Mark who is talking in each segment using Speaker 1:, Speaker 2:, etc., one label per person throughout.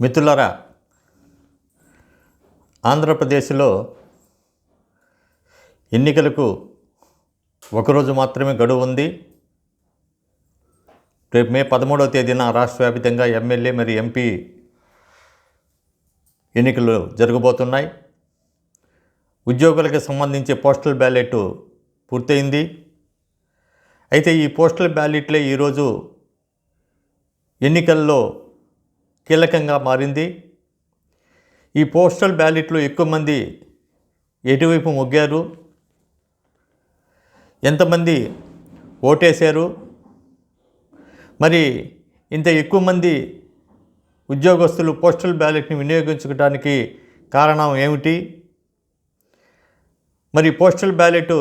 Speaker 1: మిత్రులరా ఆంధ్రప్రదేశ్లో ఎన్నికలకు ఒకరోజు మాత్రమే గడువు ఉంది. రేపు మే పదమూడవ తేదీన రాష్ట్ర వ్యాప్తంగా ఎమ్మెల్యే మరి ఎంపీ ఎన్నికలు జరగబోతున్నాయి. ఉద్యోగులకు సంబంధించి పోస్టల్ బ్యాలెట్ పూర్తయింది. అయితే ఈ పోస్టల్ బ్యాలెట్లే ఈరోజు ఎన్నికల్లో కీలకంగా మారింది. ఈ పోస్టల్ బ్యాలెట్లు ఎక్కువ మంది ఎటువైపు మొగ్గారు? ఎంతమంది ఓటేశారు? మరి ఇంత ఎక్కువ మంది ఉద్యోగస్తులు పోస్టల్ బ్యాలెట్ని వినియోగించుకోవడానికి కారణం ఏమిటి? మరి పోస్టల్ బ్యాలెట్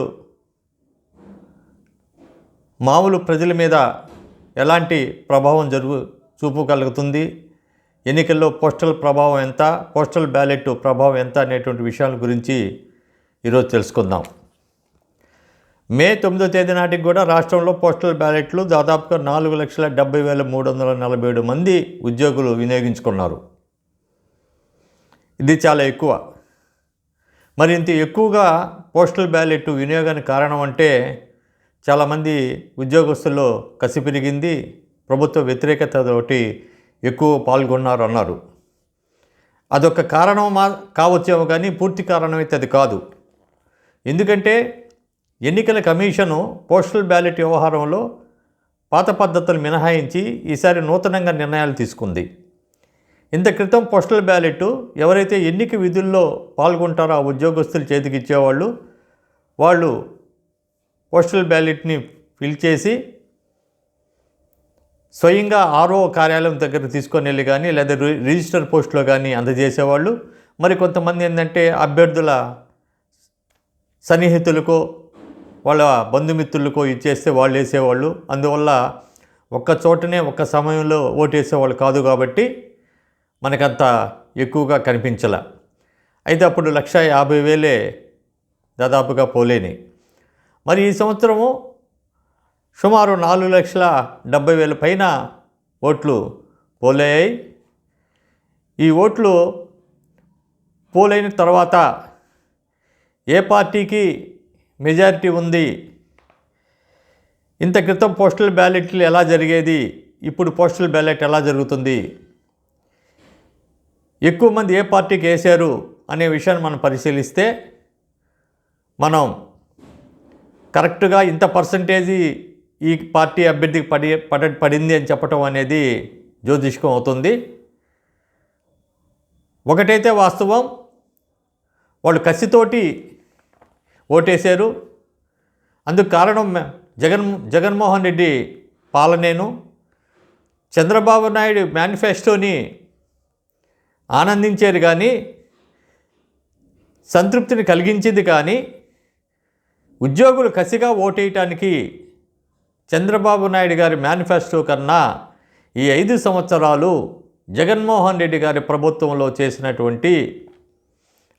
Speaker 1: మామూలు ప్రజల మీద ఎలాంటి ప్రభావం జరుగు చూపగలుగుతుంది? ఎన్నికల్లో పోస్టల్ ప్రభావం ఎంత పోస్టల్ బ్యాలెట్ ప్రభావం ఎంత అనేటువంటి విషయాల గురించి ఈరోజు తెలుసుకుందాం. మే తొమ్మిదో తేదీ నాటికి కూడా రాష్ట్రంలో పోస్టల్ బ్యాలెట్లు దాదాపుగా నాలుగు లక్షల డెబ్బై వేల మూడు వందల నలభై ఏడు మంది ఉద్యోగులు వినియోగించుకున్నారు. ఇది చాలా ఎక్కువ. మరి ఇంత ఎక్కువగా పోస్టల్ బ్యాలెట్ వినియోగానికి కారణం అంటే చాలామంది ఉద్యోగస్తుల్లో కసి పెరిగింది. ప్రభుత్వ వ్యతిరేకతతోటి ఎక్కువ పాల్గొన్నారు అన్నారు అదొక కారణం మా కావచ్చేమో కానీ పూర్తి కారణం అయితే అది కాదు. ఎందుకంటే ఎన్నికల కమిషను పోస్టల్ బ్యాలెట్ వ్యవహారంలో పాత పద్ధతులు మినహాయించి ఈసారి నూతనంగా నిర్ణయాలు తీసుకుంది. ఇంత క్రితం పోస్టల్ బ్యాలెట్ ఎవరైతే ఎన్నిక విధుల్లో పాల్గొంటారో ఆ ఉద్యోగస్తులు చేతికిచ్చేవాళ్ళు వాళ్ళు పోస్టల్ బ్యాలెట్ని ఫిల్ చేసి స్వయంగా ఆర్ఓ కార్యాలయం దగ్గర తీసుకొని వెళ్ళి కానీ లేదా రి- రిజిస్టర్ పోస్ట్లో కానీ అందజేసేవాళ్ళు. మరి కొంతమంది ఏంటంటే అభ్యర్థుల సన్నిహితులకో వాళ్ళ బంధుమిత్రులకో ఇచ్చేస్తే వాళ్ళు వేసేవాళ్ళు. అందువల్ల ఒక్క చోటనే ఒక్క సమయంలో ఓటేసేవాళ్ళు కాదు కాబట్టి మనకంత ఎక్కువగా కనిపించలే. అయితే అప్పుడు లక్ష యాభై వేలే దాదాపుగా పోలేని మరి ఈ సంవత్సరము సుమారు నాలుగు లక్షల డెబ్బై వేల పైన ఓట్లు పోలయ్యాయి. ఈ ఓట్లు పోలైన తర్వాత ఏ పార్టీకి మెజారిటీ ఉంది? ఇంత క్రితం పోస్టల్ బ్యాలెట్లు ఎలా జరిగేది? ఇప్పుడు పోస్టల్ బ్యాలెట్ ఎలా జరుగుతుంది? ఎక్కువ మంది ఏ పార్టీకి వేశారు అనే విషయాన్ని మనం పరిశీలిస్తే మనం కరెక్ట్గా ఇంత పర్సంటేజీ ఈ పార్టీ అభ్యర్థికి పడి పడ పడింది అని చెప్పటం అనేది జ్యోతిష్కం అవుతుంది. ఒకటైతే వాస్తవం వాళ్ళు కసితోటి ఓటేశారు. అందుకు కారణం జగన్ జగన్మోహన్ రెడ్డి పాలనేను. చంద్రబాబు నాయుడు మేనిఫెస్టోని ఆనందించారు కానీ సంతృప్తిని కలిగించింది కానీ ఉద్యోగులు కసిగా ఓటేయటానికి చంద్రబాబు నాయుడు గారి మేనిఫెస్టో కన్నా ఈ ఐదు సంవత్సరాలు జగన్మోహన్ రెడ్డి గారి ప్రభుత్వంలో చేసినటువంటి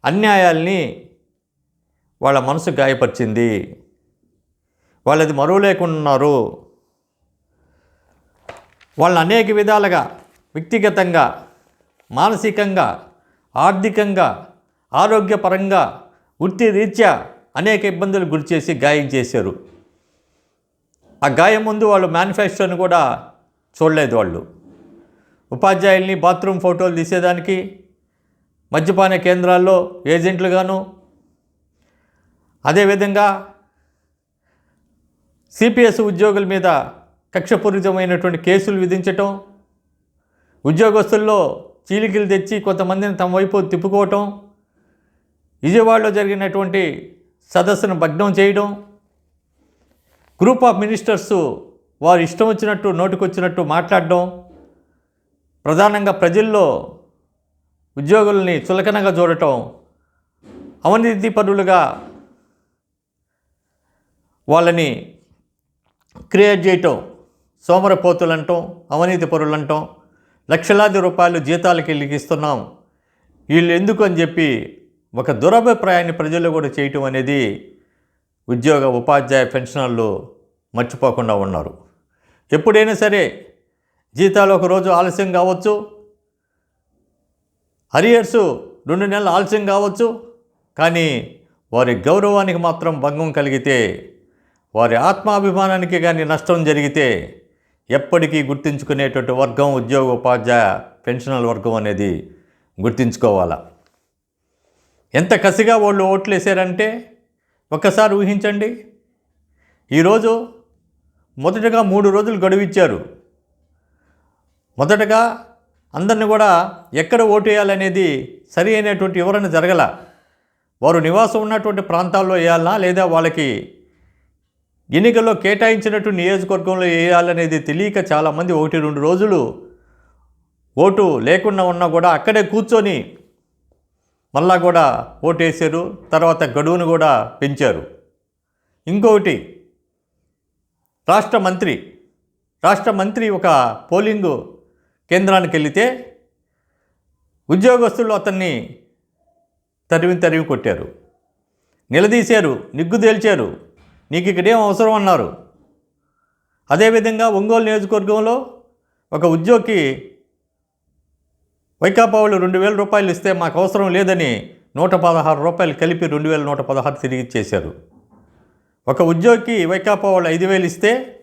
Speaker 1: అన్యాయాల్ని వాళ్ళ మనసు గాయపరిచింది. వాళ్ళది మరువలేకున్నారు వాళ్ళని అనేక విధాలుగా వ్యక్తిగతంగా మానసికంగా ఆర్థికంగా ఆరోగ్యపరంగా వృత్తి రీత్యా అనేక ఇబ్బందులు గురిచేసి గాయం చేశారు. ఆ గాయం ముందు వాళ్ళు మేనిఫెస్టోని కూడా చూడలేదు వాళ్ళు. ఉపాధ్యాయుల్ని బాత్రూమ్ ఫోటోలు తీసేదానికి మద్యపాన కేంద్రాల్లో ఏజెంట్లుగాను అదేవిధంగా సిపిఎస్ ఉద్యోగుల మీద కక్షపూరితమైనటువంటి కేసులు విధించటం ఉద్యోగస్తుల్లో చీలికలు తెచ్చి కొంతమందిని తమ వైపు తిప్పుకోవటం విజయవాడలో జరిగినటువంటి సదస్సును భగ్నం చేయడం గ్రూప్ ఆఫ్ మినిస్టర్స్ వారు ఇష్టం వచ్చినట్టు నోటికొచ్చినట్టు మాట్లాడడం ప్రధానంగా ప్రజల్లో ఉద్యోగుల్ని చులకనగా చూడటం అవినీతి పనులుగా వాళ్ళని క్రియేట్ చేయటం సోమరపోతులు అంటాం అవినీతి పరులు అంటాం లక్షలాది రూపాయలు జీతాలకి వీళ్ళకి ఇస్తున్నాం. వీళ్ళు ఎందుకు అని చెప్పి ఒక దురభిప్రాయాన్ని ప్రజల్లో కూడా చేయటం అనేది ఉద్యోగ ఉపాధ్యాయ పెన్షనర్లు మర్చిపోకుండా ఉన్నారు. ఎప్పుడైనా సరే జీతాలు ఒక రోజు ఆలస్యం కావచ్చు. హరియర్సు రెండు నెలలు ఆలస్యం కావచ్చు. కానీ వారి గౌరవానికి మాత్రం భంగం కలిగితే వారి ఆత్మాభిమానానికి కానీ నష్టం జరిగితే ఎప్పటికీ గుర్తించుకునేటువంటి వర్గం ఉద్యోగ ఉపాధ్యాయ పెన్షనల్ వర్గం అనేది గుర్తుంచుకోవాలా? ఎంత కసిగా వాళ్ళు ఓట్లు వేసారంటే ఒక్కసారి ఊహించండి. ఈరోజు మొదటగా మూడు రోజులు గడువిచ్చారు. మొదటగా అందరిని కూడా ఎక్కడ ఓటు వేయాలనేది సరి అయినటువంటి వివరణ జరగల. వారు నివాసం ఉన్నటువంటి ప్రాంతాల్లో వేయాలనా లేదా వాళ్ళకి ఎన్నికల్లో కేటాయించినట్టు నియోజకవర్గంలో వేయాలనేది తెలియక చాలామంది ఒకటి రెండు రోజులు ఓటు లేకుండా ఉన్నా కూడా అక్కడే కూర్చొని మళ్ళా కూడా ఓటు వేసారు తర్వాత గడువును కూడా పెంచారు. ఇంకొకటి రాష్ట్ర మంత్రి రాష్ట్ర మంత్రి ఒక పోలింగ్ కేంద్రానికి వెళితే ఉద్యోగస్తులు అతన్ని తరివి తరివి కొట్టారు. నిలదీశారు నిగ్గుదేల్చారు. నీకు ఇక్కడేం అవసరం? అన్నారు. అదేవిధంగా ఒంగోలు నియోజకవర్గంలో ఒక ఉద్యోగి వైకాపా వాళ్ళు రెండు వేల రూపాయలు ఇస్తే మాకు అవసరం లేదని నూట పదహారు రూపాయలు కలిపి రెండు వేల నూట పదహారు తిరిగి ఇచ్చేశారు. ఒక ఉద్యోగికి వైకాపా వాళ్ళు ఐదు వేలు ఇస్తే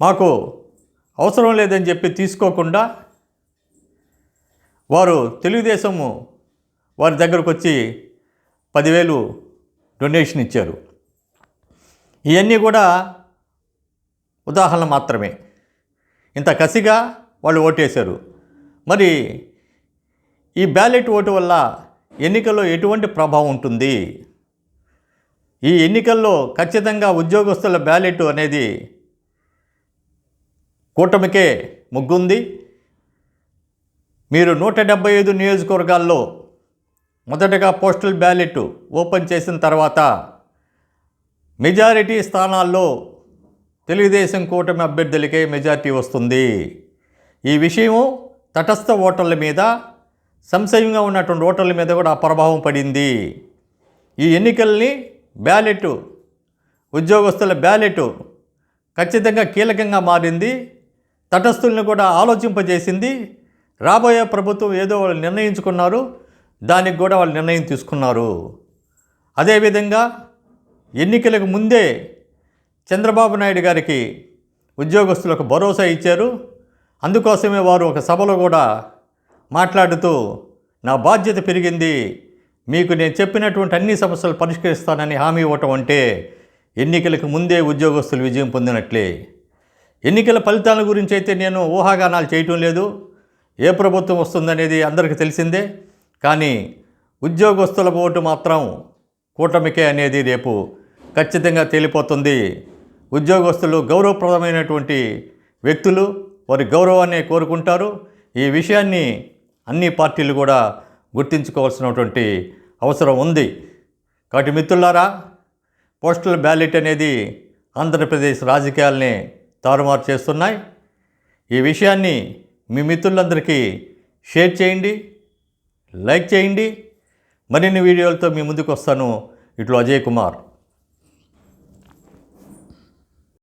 Speaker 1: మాకు అవసరం లేదని చెప్పి తీసుకోకుండా వారు తెలుగుదేశము వారి దగ్గరకు వచ్చి పదివేలు డొనేషన్ ఇచ్చారు. ఇవన్నీ కూడా ఉదాహరణ మాత్రమే. ఇంత కసిగా వాళ్ళు ఓటేశారు. మరి ఈ బ్యాలెట్ ఓటు వల్ల ఎన్నికల్లో ఎటువంటి ప్రభావం ఉంటుంది? ఈ ఎన్నికల్లో ఖచ్చితంగా ఉద్యోగస్తుల బ్యాలెట్ అనేది కూటమికే ముగ్గుంది. మీరు నూట డెబ్బై ఐదు నియోజకవర్గాల్లో మొదటగా పోస్టల్ బ్యాలెట్ ఓపెన్ చేసిన తర్వాత మెజారిటీ స్థానాల్లో తెలుగుదేశం కూటమి అభ్యర్థులకే మెజారిటీ వస్తుంది. ఈ విషయము తటస్థ ఓటర్ల మీద సంశయంగా ఉన్నటువంటి ఓటర్ల మీద కూడా ప్రభావం పడింది. ఈ ఎన్నికల్ని బ్యాలెట్ ఉద్యోగస్తుల బ్యాలెట్ ఖచ్చితంగా కీలకంగా మారింది. తటస్థుల్ని కూడా ఆలోచింపజేసింది. రాబోయే ప్రభుత్వం ఏదో వాళ్ళు నిర్ణయించుకున్నారు. దానికి కూడా వాళ్ళు నిర్ణయం తీసుకున్నారు. అదేవిధంగా ఎన్నికలకు ముందే చంద్రబాబు నాయుడు గారికి ఉద్యోగస్తులకు భరోసా ఇచ్చారు. అందుకోసమే వారు ఒక సభలో కూడా మాట్లాడుతూ నా బాధ్యత పెరిగింది. మీకు నేను చెప్పినటువంటి అన్ని సమస్యలు పరిష్కరిస్తానని హామీ ఇవ్వటం అంటే ఎన్నికలకు ముందే ఉద్యోగస్తులు విజయం పొందినట్లే. ఎన్నికల ఫలితాల గురించి అయితే నేను ఊహాగానాలు చేయటం లేదు. ఏ ప్రభుత్వం వస్తుందనేది అందరికీ తెలిసిందే. కానీ ఉద్యోగస్తుల ఓటు మాత్రం కూటమికే అనేది రేపు ఖచ్చితంగా తేలిపోతుంది. ఉద్యోగస్తులు గౌరవప్రదమైనటువంటి వ్యక్తులు వారి గౌరవాన్ని కోరుకుంటారు. ఈ విషయాన్ని అన్ని పార్టీలు కూడా గుర్తించుకోవాల్సినటువంటి అవసరం ఉంది. కాబట్టి మిత్రులారా పోస్టల్ బ్యాలెట్ అనేది ఆంధ్రప్రదేశ్ రాజకీయాల్ని తారుమారు చేస్తున్నాయి. ఈ విషయాన్ని మీ మిత్రులందరికీ షేర్ చేయండి లైక్ చేయండి. మరిన్ని వీడియోలతో మీ ముందుకు వస్తాను. ఇట్లు అజయ్ కుమార్.